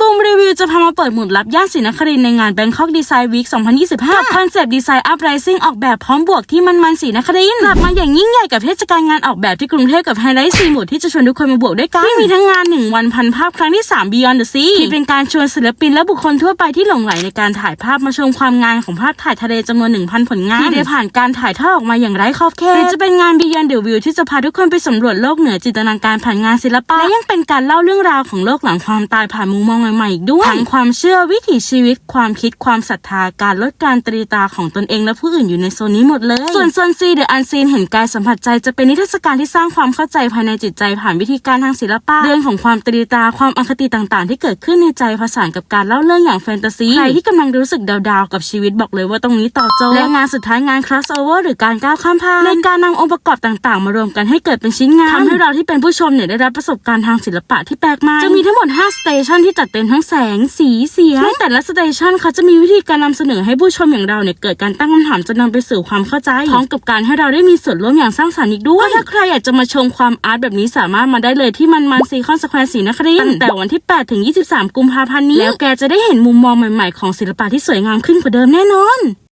บูมรีวิวจะพามาเปิดหมุดลับย่านศรีนครินทร์ในงาน Bangkok Design Week 2025 กับคอนเซปต์ดีไซน์อัพไรซิ่งออกแบบพร้อมบวกที่มันมันๆศรีนครินทร์กลับมาอย่างยิ่งใหญ่กับเทศกาลงานออกแบบที่กรุงเทพกับไฮไลท์สีหมุดที่จะชวนทุกคนมาบวกด้วยกันที่มีทั้งงาน 1 วันพันภาพครั้งที่ 3 Beyond the Sea ที่เป็นการชวนศิลปินและบุคคลทั่วไปที่หลงไหลในการถ่ายภาพมาชมความงานของภาพถ่ายทะเลจำนวน 1,000 ผลงานที่ได้ผ่านการถ่ายทอดออกมาอย่างไร้ขอบเขตหรือจะเป็นงาน Beyond the View ที่จะพาทุกคนไปสำรวจโลกเหนือจินตนาการผ่านงานศิลปะและยังเป็นการเล่าเรื่องราวของโลกหลังความตายผ่านมุมมองใหม่ๆอีกด้วยทั้งความเชื่อวิถีชีวิต ความคิดความศรัทธาการลดการตรีตราของตนเองและผู้อื่นอยู่ในโซนนี้หมดเลย ส่วนโซนซีเดอะอันซีนเห็นกายสัมผัสใจจะเป็นนิทรรศการที่สร้างความเข้าใจภายในจิตใจผ่านวิธีการทางศิลปะเรื่องของความตรีตราความอคติต่างๆ ที่เกิดขึ้นในใจผสานกับการเล่าเรื่องอย่างแฟนตาซีใครที่กำลังรู้สึกดาวๆกับชีวิตบอกเลยว่าตรงนี้ตอบโจทย์และงานสุดท้ายงาน crossover หรือการก้าวข้ามผ่านในการนำองค์ประกอบต่างๆ มารวมกันให้เกิดเป็นชิ้นงานทำให้เราที่เป็นผู้ชมเนี่ยได้รับประสบการณ์ทางศิลปะที่แปลกใหม่จะมีทั้งหมด5สเตชันที่จัดเต็มทั้งแสงสีเสียงในแต่ละสเตชันเขาจะมีวิธีการนำเสนอให้ผู้ชมอย่างเราเนี่ยเกิดการตั้งคำถามจนนำไปสู่ความเข้าใจพร้อมกับการให้เราได้มีส่วนร่วมอย่างสร้างสรรค์อีกด้วย ถ้าใครอยากจะมาชมความอาร์ตแบบนี้สามารถมาได้เลยที่มันมันซีคอนสแควร์ศรีนครินทร์ตั้งแต่วันที่ 8 ถึง 23 กุมภาพันธ์นี้ แล้วแกจะได้เห็นมุมมองใหม่ๆของศิลปะที่สวยงามขึ้นกว่าเดิมแน่นอน